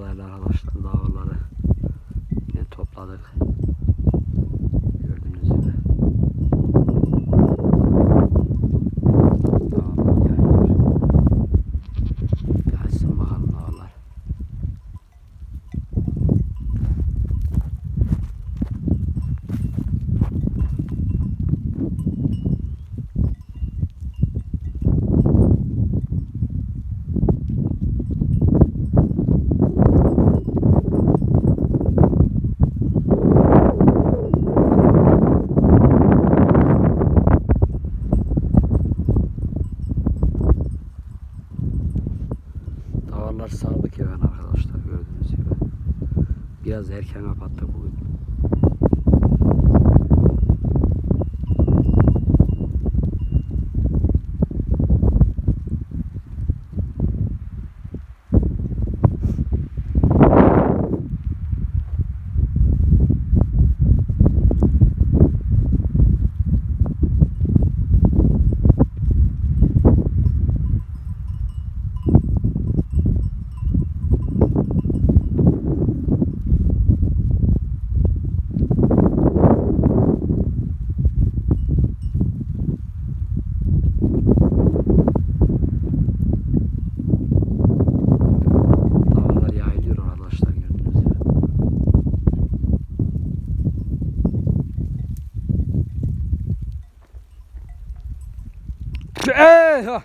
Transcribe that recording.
değerli arkadaşlar dağları yine topladık. Davarlar sağlık yani arkadaşlar gördüğünüz gibi. Biraz erken kapattık bugün. 哎好